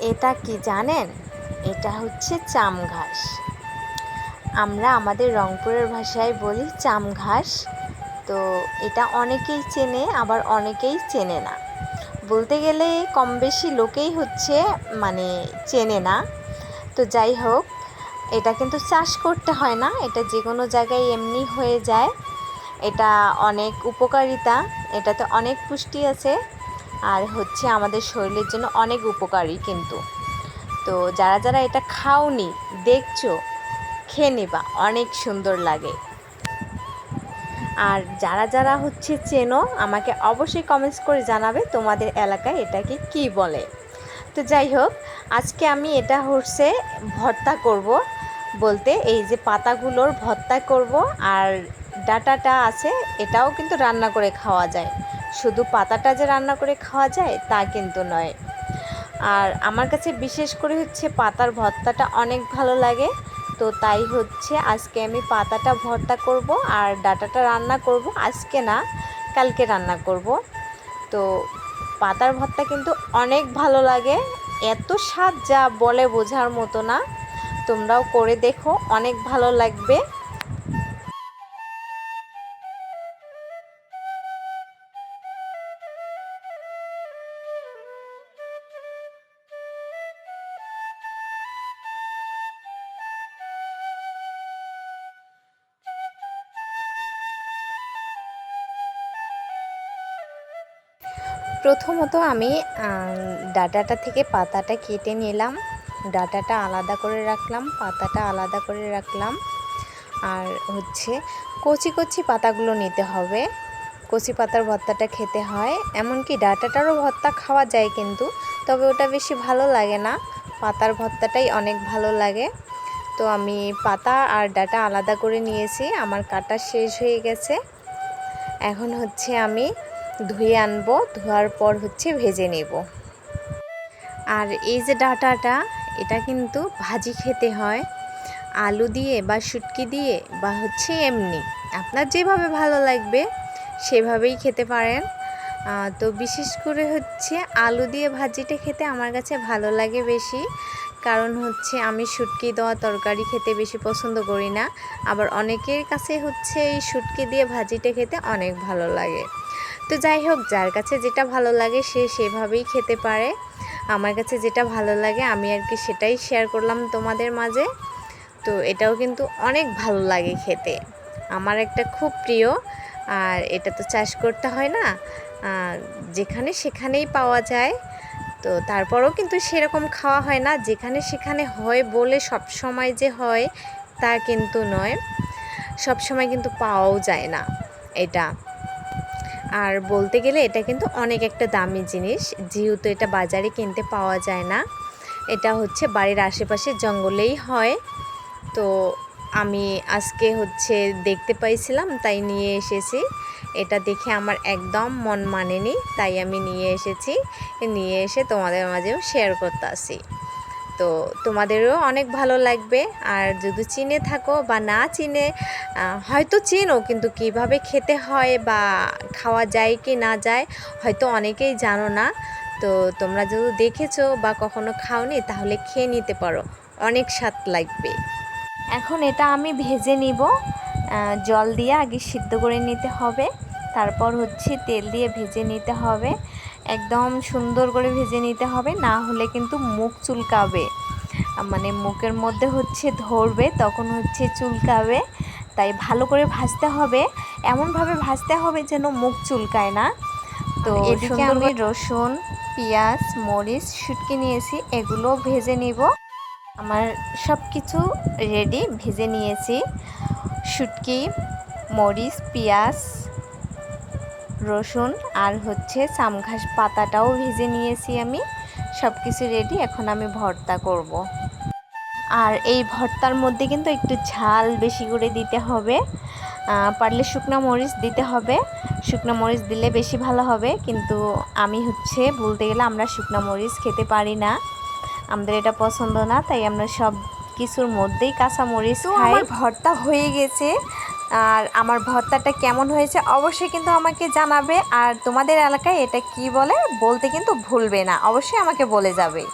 এটা কি জানেন? এটা হচ্ছে চাম ঘাস। আমরা আমাদের রংপুরের ভাষায় বলি চাম ঘাস। তো এটা অনেকেই চেনে, আবার অনেকেই চেনে না। বলতে গেলে কম বেশি লোকেই হচ্ছে মানে চেনে না। তো যাই হোক, এটা কিন্তু চাষ করতে হয় না। এটা যে কোনো জায়গায় এমনি হয়ে যায়। এটা অনেক উপকারিতা। এটাতে অনেক পুষ্টি আছে। আর হচ্ছে আমাদের শরীরের জন্য অনেক উপকারী কিন্তু। তো যারা যারা এটা খাওনি, দেখছ, খেয়ে নেবা, অনেক সুন্দর লাগে। আর যারা যারা হচ্ছে চেনো, আমাকে অবশ্যই কমেন্টস করে জানাবে তোমাদের এলাকায় এটাকে কি বলে। তো যাই হোক, আজকে আমি এটা হচ্ছে ভর্তা করব বলতে, এই যে পাতাগুলোর ভর্তা করব, আর ডাটাটা আছে, এটাও কিন্তু রান্না করে খাওয়া যায়। শুধু পাতাটা যে রান্না করে খাওয়া যায় তা কিন্তু নয়। আর আমার কাছে বিশেষ করে হচ্ছে পাতার ভর্তাটা অনেক ভালো লাগে। তো তাই হচ্ছে আজকে আমি পাতাটা ভর্তা করব আর ডাটাটা রান্না করব। আজকে না, কালকে রান্না করব। তো পাতার ভর্তা কিন্তু অনেক ভালো লাগে। এত স্বাদ যা বলে বোঝার মতো না। তোমরাও করে দেখো, অনেক ভালো লাগবে। প্রথমত আমি ডাটাটা থেকে পাতাটা কেটে নিলাম। ডাটাটা আলাদা করে রাখলাম, পাতাটা আলাদা করে রাখলাম। আর হচ্ছে কচি কচি পাতাগুলো নিতে হবে। কচি পাতার ভর্তাটা খেতে হয়। এমনকি ডাটাটারও ভর্তা খাওয়া যায় কিন্তু, তবে ওটা বেশি ভালো লাগে না। পাতার ভর্তাটাই অনেক ভালো লাগে। তো আমি পাতা আর ডাটা আলাদা করে নিয়েছি। আমার কাটা শেষ হয়ে গেছে। এখন হচ্ছে আমি ধুয়ে আনব, ধোয়ার পর হচ্ছে ভেজে নেব। আর এই যে ডাটাটা, এটা কিন্তু ভাজি খেতে হয়। আলু দিয়ে বা শুটকি দিয়ে বা হচ্ছে এমনি। আপনার যেভাবে ভালো লাগবে, সেভাবেই খেতে পারেন। তো বিশেষ করে হচ্ছে আলু দিয়ে ভাজিটা খেতে আমার কাছে ভালো লাগে বেশি। কারণ হচ্ছে আমি শুটকি দেওয়া তরকারি খেতে বেশি পছন্দ করি না। আবার অনেকের কাছে হচ্ছে এই শুটকি দিয়ে ভাজিটা খেতে অনেক ভালো লাগে। তো যাই হোক, যার কাছে যেটা ভালো লাগে সে সেভাবেই খেতে পারে। আমার কাছে যেটা ভালো লাগে, আমি আর কি সেটাই শেয়ার করলাম তোমাদের মাঝে। তো এটাও কিন্তু অনেক ভালো লাগে খেতে। আমার একটা খুব প্রিয়, আর এটা তো চাষ করতে হয় না যেখানে সেখানেই পাওয়া যায়। তো তারপরেও কিন্তু সেরকম খাওয়া হয় না, যেখানে সেখানে হয় বলে সব সময় যে হয় তা কিন্তু নয়। সব সময় কিন্তু পাওয়াও যায় না, এটা। আর বলতে গেলে এটা কিন্তু অনেক একটা দামি জিনিস। যেহেতু এটা বাজারে কিনতে পাওয়া যায় না, এটা হচ্ছে বাড়ির আশেপাশে জঙ্গলেই হয়। তো আমি আজকে হচ্ছে দেখতে পাইছিলাম, তাই নিয়ে এসেছি। এটা দেখে আমার একদম মন মানেনি, তাই আমি নিয়ে এসেছি। নিয়ে এসে তোমাদের মাঝেও শেয়ার করতে আসি। তো তোমাদেরও অনেক ভালো লাগবে। আর যদি চিনে থাকো বা না চিনে হয়তো চেনো কিন্তু কীভাবে খেতে হয় বা খাওয়া যায় কি না যায়, হয়তো অনেকেই জানো না। তো তোমরা যদি দেখেছ বা কখনো খাওনি, তাহলে খেয়ে নিতে পারো। অনেক স্বাদ লাগবে। এখন এটা আমি ভেজে নিব। জল দিয়ে আগে সিদ্ধ করে নিতে হবে। তারপর হচ্ছে তেল দিয়ে ভেজে নিতে হবে। একদম সুন্দর করে ভেজে নিতে হবে না হলে কিন্তু মুখ চুলকাবে। মানে মুখের মধ্যে হচ্ছে ধরবে তখন হচ্ছে চুলকাবে। তাই ভালো করে ভাজতে হবে। এমনভাবে ভাজতে হবে যেন মুখ চুলকায় না। তো এদিকে আমি রসুন পেঁয়াজ মরিচ শুটকি নিয়েছি এগুলো ভেজে নিব। আমার সব কিছু রেডি ভেজে নিয়েছি। শুটকি মরিচ পেঁয়াজ রসুন আর হচ্ছে সামঘাস পাতাটাও ভেজে নিয়েছি আমি। সব কিছু রেডি এখন আমি ভর্তা করব। আর এই ভর্তার মধ্যে কিন্তু একটু ঝাল বেশি করে দিতে হবে। পারলে শুকনো মরিচ দিতে হবে। শুকনো মরিচ দিলে বেশি ভালো হবে কিন্তু আমি হচ্ছে বলতে গেলে আমরা শুকনো মরিচ খেতে পারি না। আমাদের এটা পছন্দ না তাই আমরা সব কিছুর মধ্যেই কাঁচা মরিচ খাই। ভর্তা হয়ে গেছে। আর আমার ভর্তাটা কেমন হয়েছে অবশ্যই কিন্তু আমাকে জানাবে। আর তোমাদের এলাকায় এটা কি বলে বলতে কিন্তু ভুলবে না, অবশ্যই আমাকে বলে যাবে।